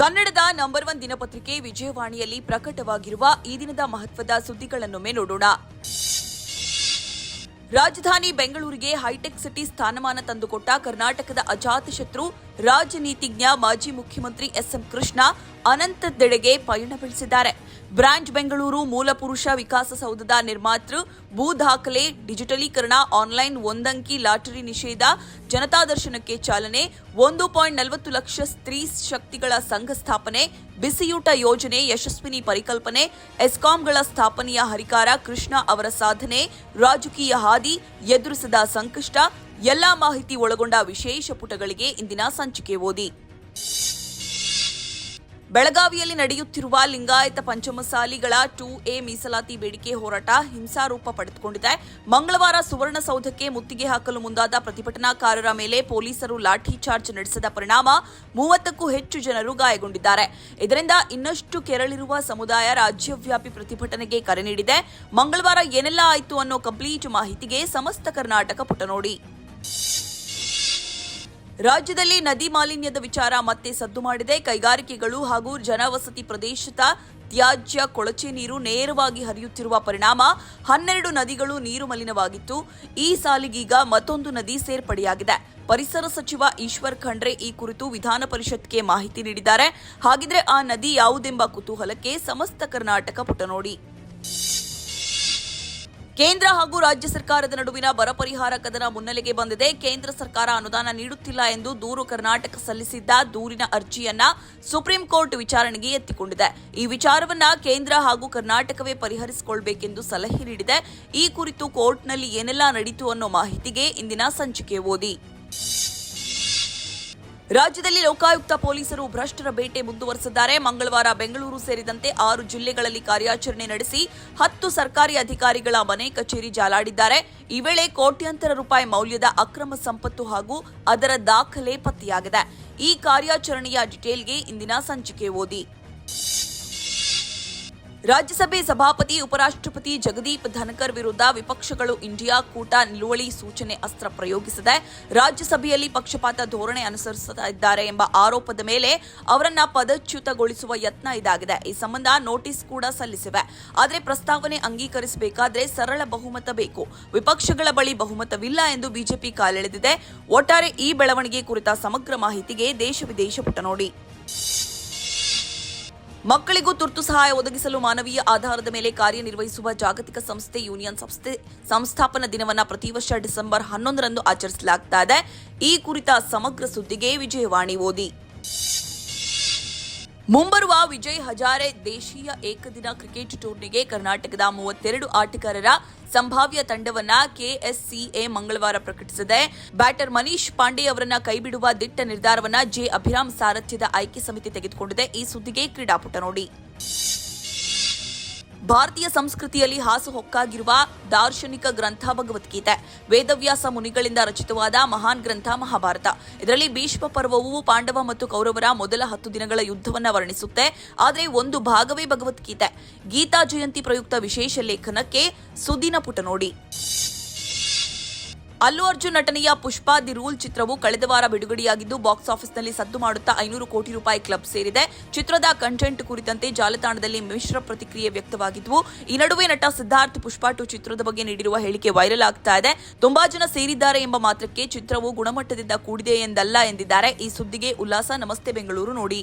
ಕನ್ನಡದ number one ದಿನಪತ್ರಿಕೆ ವಿಜಯವಾಣಿಯಲ್ಲಿ ಪ್ರಕಟವಾಗಿರುವ ಈ ದಿನದ ಮಹತ್ವದ ಸುದ್ದಿಗಳನ್ನೊಮ್ಮೆ ನೋಡೋಣ. ರಾಜಧಾನಿ ಬೆಂಗಳೂರಿಗೆ ಹೈಟೆಕ್ ಸಿಟಿ ಸ್ಥಾನಮಾನ ತಂದುಕೊಟ್ಟ ಕರ್ನಾಟಕದ ಅಜಾತಶತ್ರು ರಾಜನೀತಿಜ್ಞ ಮಾಜಿ ಮುಖ್ಯಮಂತ್ರಿ ಎಸ್ಎಂ ಕೃಷ್ಣ ಅನಂತದೆಡೆಗೆ ಪಯಣ ಬೆಳೆಸಿದ್ದಾರೆ. ಬ್ರಾಂಚ್ ಬೆಂಗಳೂರು ಮೂಲಪುರುಷ ವಿಕಾಸಸೌಧದ ನಿರ್ಮಾತೃ, ಭೂ ದಾಖಲೆ, ಡಿಜಿಟಲೀಕರಣ, ಆನ್ಲೈನ್ ಒಂದಂಕಿ ಲಾಟರಿ ನಿಷೇಧ, ಜನತಾ ದರ್ಶನಕ್ಕೆ ಚಾಲನೆ, ಒಂದು ಪಾಯಿಂಟ್ ನಲವತ್ತು ಲಕ್ಷ ಸ್ತ್ರೀ ಶಕ್ತಿಗಳ ಸಂಘ ಸ್ಥಾಪನೆ, ಬಿಸಿಯೂಟ ಯೋಜನೆ, ಯಶಸ್ವಿನಿ ಪರಿಕಲ್ಪನೆ, ಎಸ್ಕಾಂಗಳ ಸ್ಥಾಪನೆಯ ಹರಿಕಾರ ಕೃಷ್ಣ ಅವರ ಸಾಧನೆ, ರಾಜಕೀಯ ಹಾದಿ ಎದುರಿಸಿದ ಸಂಕಷ್ಟ, ಎಲ್ಲಾ ಮಾಹಿತಿ ಒಳಗೊಂಡ ವಿಶೇಷ ಪುಟಗಳಿಗೆ ಇಂದಿನ ಸಂಚಿಕೆ ಓದಿ. ಬೆಳಗಾವಿಯಲ್ಲಿ ನಡೆಯುತ್ತಿರುವ ಲಿಂಗಾಯತ ಪಂಚಮಸಾಲಿಗಳ ಟೂ ಎ ಮೀಸಲಾತಿ ಬೇಡಿಕೆ ಹೋರಾಟ ಹಿಂಸಾರೂಪ ಪಡೆದುಕೊಂಡಿದೆ. ಮಂಗಳವಾರ ಸುವರ್ಣಸೌಧಕ್ಕೆ ಮುತ್ತಿಗೆ ಹಾಕಲು ಮುಂದಾದ ಪ್ರತಿಭಟನಾಕಾರರ ಮೇಲೆ ಪೊಲೀಸರು ಲಾಠಿ ಚಾರ್ಜ್ ನಡೆಸಿದ ಪರಿಣಾಮ ಮೂವತ್ತಕ್ಕೂ ಹೆಚ್ಚು ಜನರು ಗಾಯಗೊಂಡಿದ್ದಾರೆ. ಇದರಿಂದ ಇನ್ನಷ್ಟು ಕೆರಳಿರುವ ಸಮುದಾಯ ರಾಜ್ಯವ್ಯಾಪಿ ಪ್ರತಿಭಟನೆಗೆ ಕರೆ ನೀಡಿದೆ. ಮಂಗಳವಾರ ಏನೆಲ್ಲ ಆಯಿತು ಅನ್ನೋ ಕಂಪ್ಲೀಟ್ ಮಾಹಿತಿಗೆ ಸಮಸ್ತ ಕರ್ನಾಟಕ ಪುಟ ನೋಡಿ ರಾಜ್ಯದಲ್ಲಿ ನದಿ ಮಾಲಿನ್ಯದ ವಿಚಾರ ಮತ್ತೆ ಸದ್ದು ಮಾಡಿದೆ. ಕೈಗಾರಿಕೆಗಳು ಹಾಗೂ ಜನವಸತಿ ಪ್ರದೇಶದ ತ್ಯಾಜ್ಯ, ಕೊಳಚೆ ನೀರು ನೇರವಾಗಿ ಹರಿಯುತ್ತಿರುವ ಪರಿಣಾಮ ಹನ್ನೆರಡು ನದಿಗಳು ನೀರು ಮಲಿನವಾಗಿತ್ತು. ಈ ಸಾಲಿಗೀಗ ಮತ್ತೊಂದು ನದಿ ಸೇರ್ಪಡೆಯಾಗಿದೆ. ಪರಿಸರ ಸಚಿವ ಈಶ್ವರ್ ಖಂಡ್ರೆ ಈ ಕುರಿತು ವಿಧಾನ ಪರಿಷತ್ಗೆ ಮಾಹಿತಿ ನೀಡಿದ್ದಾರೆ. ಹಾಗಿದ್ರೆ ಆ ನದಿ ಯಾವುದೆಂಬ ಕುತೂಹಲಕ್ಕೆ ಸಮಸ್ತ ಕರ್ನಾಟಕ ಪುಟ ನೋಡಿ ಕೇಂದ್ರ ಹಾಗೂ ರಾಜ್ಯ ಸರ್ಕಾರದ ನಡುವಿನ ಬರ ಪರಿಹಾರ ಕದನ ಮುನ್ನೆಲೆಗೆ ಬಂದಿದೆ. ಕೇಂದ್ರ ಸರ್ಕಾರ ಅನುದಾನ ನೀಡುತ್ತಿಲ್ಲ ಎಂದು ದೂರು ಕರ್ನಾಟಕ ಸಲ್ಲಿಸಿದ್ದ ದೂರಿನ ಅರ್ಜಿಯನ್ನ ಸುಪ್ರೀಂ ಕೋರ್ಟ್ ವಿಚಾರಣೆಗೆ ಎತ್ತಿಕೊಂಡಿದೆ. ಈ ವಿಚಾರವನ್ನ ಕೇಂದ್ರ ಹಾಗೂ ಕರ್ನಾಟಕವೇ ಪರಿಹರಿಸಿಕೊಳ್ಬೇಕೆಂದು ಸಲಹೆ ನೀಡಿದೆ. ಈ ಕುರಿತು ಕೋರ್ಟ್ನಲ್ಲಿ ಏನೆಲ್ಲ ನಡೀತು ಅನ್ನೋ ಮಾಹಿತಿಗೆ ಇಂದಿನ ಸಂಚಿಕೆ ಓದಿ. ರಾಜ್ಯದಲ್ಲಿ ಲೋಕಾಯುಕ್ತ ಪೊಲೀಸರು ಭ್ರಷ್ಟರ ಬೇಟೆ ಮುಂದುವರೆಸಿದ್ದಾರೆ. ಮಂಗಳವಾರ ಬೆಂಗಳೂರು ಸೇರಿದಂತೆ ಆರು ಜಿಲ್ಲೆಗಳಲ್ಲಿ ಕಾರ್ಯಾಚರಣೆ ನಡೆಸಿ ಹತ್ತು ಸರ್ಕಾರಿ ಅಧಿಕಾರಿಗಳ ಮನೆ ಕಚೇರಿ ಜಾಲಾಡಿದ್ದಾರೆ. ಈ ವೇಳೆ ಕೋಟ್ಯಾಂತರ ರೂಪಾಯಿ ಮೌಲ್ಯದ ಅಕ್ರಮ ಸಂಪತ್ತು ಹಾಗೂ ಅದರ ದಾಖಲೆ ಪತ್ತೆಯಾಗಿದೆ. ಈ ಕಾರ್ಯಾಚರಣೆಯ ಡಿಟೇಲ್ಗೆ ಇಂದಿನ ಸಂಚಿಕೆ ಓದಿ. ರಾಜ್ಯಸಭೆ ಸಭಾಪತಿ, ಉಪರಾಷ್ಟ್ರಪತಿ ಜಗದೀಪ್ ಧನಕರ್ ವಿರುದ್ಧ ವಿಪಕ್ಷಗಳು ಇಂಡಿಯಾ ಕೂಟ ನಿಲುವಳಿ ಸೂಚನೆ ಅಸ್ತ್ರ ಪ್ರಯೋಗಿಸಿದೆ ರಾಜ್ಯಸಭೆಯಲ್ಲಿ ಪಕ್ಷಪಾತ ಧೋರಣೆ ಅನುಸರಿಸುತ್ತಿದ್ದಾರೆ ಎಂಬ ಆರೋಪದ ಮೇಲೆ ಅವರನ್ನ ಪದಚ್ಯುತಗೊಳಿಸುವ ಯತ್ನ ಇದಾಗಿದೆ. ಈ ಸಂಬಂಧ ನೋಟಿಸ್ ಕೂಡ ಸಲ್ಲಿಸಿವೆ. ಆದರೆ ಪ್ರಸ್ತಾವನೆ ಅಂಗೀಕರಿಸಬೇಕಾದ್ರೆ ಸರಳ ಬಹುಮತ ಬೇಕು. ವಿಪಕ್ಷಗಳ ಬಳಿ ಬಹುಮತವಿಲ್ಲ ಎಂದು ಬಿಜೆಪಿ ಕಾಲೆಳೆದಿದೆ. ಒಟ್ಟಾರೆ ಈ ಬೆಳವಣಿಗೆ ಕುರಿತ ಸಮಗ್ರ ಮಾಹಿತಿಗೆ ದೇಶ ವಿದೇಶ ಪುಟ ನೋಡಿ. ಮಕ್ಕಳಿಗೂ ತುರ್ತು ಸಹಾಯ ಒದಗಿಸಲು ಮಾನವೀಯ ಆಧಾರದ ಮೇಲೆ ಕಾರ್ಯನಿರ್ವಹಿಸುವ ಜಾಗತಿಕ ಸಂಸ್ಥೆ ಯೂನಿಯನ್ ಸಂಸ್ಥೆ ಸಂಸ್ಥಾಪನಾ ದಿನವನ್ನು ಪ್ರತಿ ವರ್ಷ ಡಿಸೆಂಬರ್ ಹನ್ನೊಂದರಂದು ಆಚರಿಸಲಾಗ್ತಾ ಇದೆ. ಈ ಕುರಿತ ಸಮಗ್ರ ಸುದ್ದಿಗೆ ವಿಜಯವಾಣಿ ಓದಿ. ಮುಂಬರುವ ವಿಜಯ್ ಹಜಾರೆ ದೇಶೀಯ ಏಕದಿನ ಕ್ರಿಕೆಟ್ ಟೂರ್ನಿಗೆ ಕರ್ನಾಟಕದ ಮೂವತ್ತೆರಡು ಆಟಗಾರರ ಸಂಭಾವ್ಯ ತಂಡವನ್ನ ಕೆಎಸ್ಸಿಎ ಮಂಗಳವಾರ ಪ್ರಕಟಿಸಿದೆ. ಬ್ಯಾಟರ್ ಮನೀಶ್ ಪಾಂಡೆ ಅವರನ್ನ ಕೈಬಿಡುವ ದಿಟ್ಟ ನಿರ್ಧಾರವನ್ನ ಜೆ ಅಭಿರಾಮ್ ಸಾರಥ್ಯದ ಆಯ್ಕೆ ಸಮಿತಿ ತೆಗೆದುಕೊಂಡಿದೆ. ಈ ಸುದ್ದಿಗೆ ಕ್ರೀಡಾಪುಟ ನೋಡಿ. ಭಾರತೀಯ ಸಂಸ್ಕೃತಿಯಲ್ಲಿ ಹಾಸುಹೊಕ್ಕಾಗಿರುವ ದಾರ್ಶನಿಕ ಗ್ರಂಥ ಭಗವದ್ಗೀತೆ, ವೇದವ್ಯಾಸ ಮುನಿಗಳಿಂದ ರಚಿತವಾದ ಮಹಾನ್ ಗ್ರಂಥ ಮಹಾಭಾರತ. ಇದರಲ್ಲಿ ಭೀಷ್ಮ ಪರ್ವವು ಪಾಂಡವ ಮತ್ತು ಕೌರವರ ಮೊದಲ ಹತ್ತು ದಿನಗಳ ಯುದ್ಧವನ್ನು ವರ್ಣಿಸುತ್ತೆ. ಆದರೆ ಒಂದು ಭಾಗವೇ ಭಗವದ್ಗೀತೆ. ಗೀತಾ ಜಯಂತಿ ಪ್ರಯುಕ್ತ ವಿಶೇಷ ಲೇಖನಕ್ಕೆ ಸುದಿನ ಪುಟ ನೋಡಿ. ಅಲ್ಲು ಅರ್ಜುನ್ ನಟನೆಯ ಪುಷ್ಪ ದಿ ರೂಲ್ ಚಿತ್ರವು ಕಳೆದ ವಾರ ಬಿಡುಗಡೆಯಾಗಿದ್ದು, ಬಾಕ್ಸ್ ಆಫೀಸ್ನಲ್ಲಿ ಸದ್ದು ಮಾಡುತ್ತಾ ಐನೂರು ಕೋಟಿ ರೂಪಾಯಿ ಕ್ಲಬ್ ಸೇರಿದೆ. ಚಿತ್ರದ ಕಂಟೆಂಟ್ ಕುರಿತಂತೆ ಜಾಲತಾಣದಲ್ಲಿ ಮಿಶ್ರ ಪ್ರತಿಕ್ರಿಯೆ ವ್ಯಕ್ತವಾಗಿದ್ವು. ಈ ನಡುವೆ ನಟ ಸಿದ್ಧಾರ್ಥ್ ಪುಷ್ಪ ಟು ಚಿತ್ರದ ಬಗ್ಗೆ ನೀಡಿರುವ ಹೇಳಿಕೆ ವೈರಲ್ ಆಗ್ತಾ ಇದೆ. ತುಂಬಾ ಜನ ಸೇರಿದ್ದಾರೆ ಎಂಬ ಮಾತ್ರಕ್ಕೆ ಚಿತ್ರವು ಗುಣಮಟ್ಟದಿಂದ ಕೂಡಿದೆ ಎಂದಲ್ಲ ಎಂದಿದ್ದಾರೆ. ಈ ಸುದ್ದಿಗೆ ಉಲ್ಲಾಸ. ನಮಸ್ತೆ, ಬೆಂಗಳೂರು ನೋಡಿ.